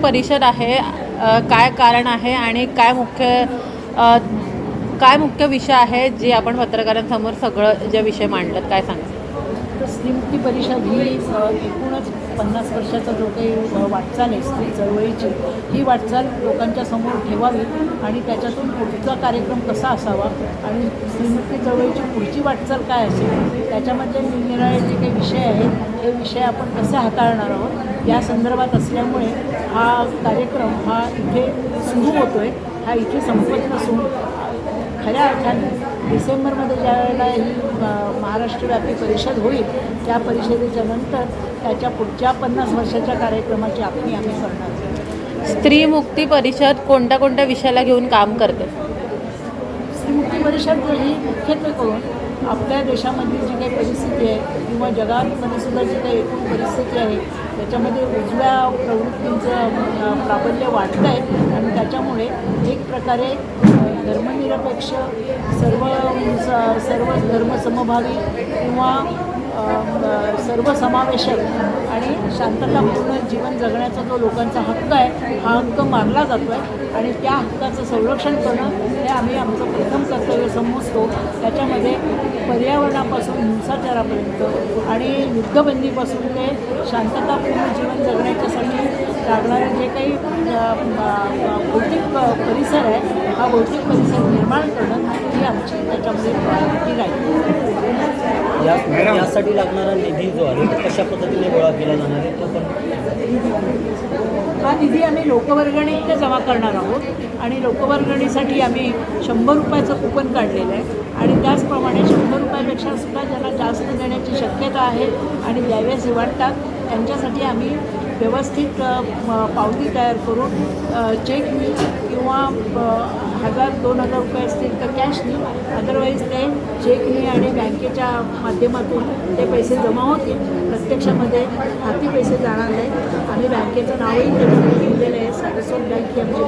परिषद आहे काय कारण आहे आणि काय मुख्य काय मुख्य विषय आहे जे आपण पत्रकारांसमोर सगळं जे विषय मांडतात काय सांगा तर स्त्रीमुक्ती परिषद ही एकूणच पन्नास वर्षाचा जो काही वाटचाल आहे स्त्री चळवळीची ही वाटचाल लोकांच्या समोर ठेवावी आणि त्याच्यातून पुढचा कार्यक्रम कसा असावा आणि स्त्रीमुक्ती चळवळीची पुढची वाटचाल काय असेल त्याच्यामध्ये निरनिराळे जे काही विषय आहेत हे विषय आपण कसे हाताळणार आहोत या संदर्भात असल्यामुळे हा कार्यक्रम हा इथे सुरू होतो आहे हा इथे संपत नसून खऱ्या अर्थाने डिसेंबरमध्ये ज्या वेळेला ही महाराष्ट्रव्यापी परिषद होईल त्या परिषदेच्या नंतर त्याच्या पुढच्या पन्नास वर्षाच्या कार्यक्रमाची आखणी आम्ही करणार. स्त्री मुक्ती परिषद कोणत्या कोणत्या विषयाला घेऊन काम करते स्त्रीमुक्ती परिषद ही मुख्यत्वे करून आपल्या देशामधली जी काही परिस्थिती आहे किंवा जगामध्ये सुद्धा जी काही एकूण परिस्थिती आहे त्याच्यामध्ये उजव्या प्रवृत्तींचं प्राबल्य वाढतं आहे आणि त्याच्यामुळे एक प्रकारे धर्मनिरपेक्ष सर्व सर्व धर्मसमभावी किंवा सर्व समावेशक सर्वसमावेशक आणि शांततापूर्ण जीवन जगण्याचा जो लोकांचा हक्क आहे हा हक्क मानला जातो आहे आणि त्या हक्काचं संरक्षण करणं हे आम्ही आमचं प्रथम कर्तव्य समजतो. त्याच्यामध्ये पर्यावरणापासून हिंसाचारापर्यंत आणि युद्धबंदीपासून ते शांततापूर्ण जीवन जगण्याच्यासाठी लागणारे जे काही परिसर आहे. हा भौतिक परिसर निर्माण करणं ही आमची त्याच्यामध्ये प्रायोरिटी राहील. या यासाठी लागणारा निधी जो आहे तो कशा पद्धतीने गोळा केला जाणार आहे तो पण हा निधी आम्ही लोकवर्गणीत जमा करणार आहोत आणि लोकवर्गणीसाठी आम्ही शंभर रुपयाचं कुपन काढलेलं आहे. आणि त्याचप्रमाणे शंभर रुपयापेक्षा सुद्धा ज्यांना जास्त देण्याची शक्यता आहे आणि द्याव्याचे वाटतात त्यांच्यासाठी आम्ही व्यवस्थित पावती तयार करून चेक चेकनी किंवा हजार दोन हजार रुपये असतील तर कॅशनी अदरवाईज ते चेकनी आणि बँकेच्या माध्यमातून ते पैसे जमा होतील. प्रत्यक्षामध्ये हाती पैसे जाणार नाही आम्ही बँकेचं नावही त्याच्यामध्ये लिहिलेलं आहे. सारस्वत बँक ही आमची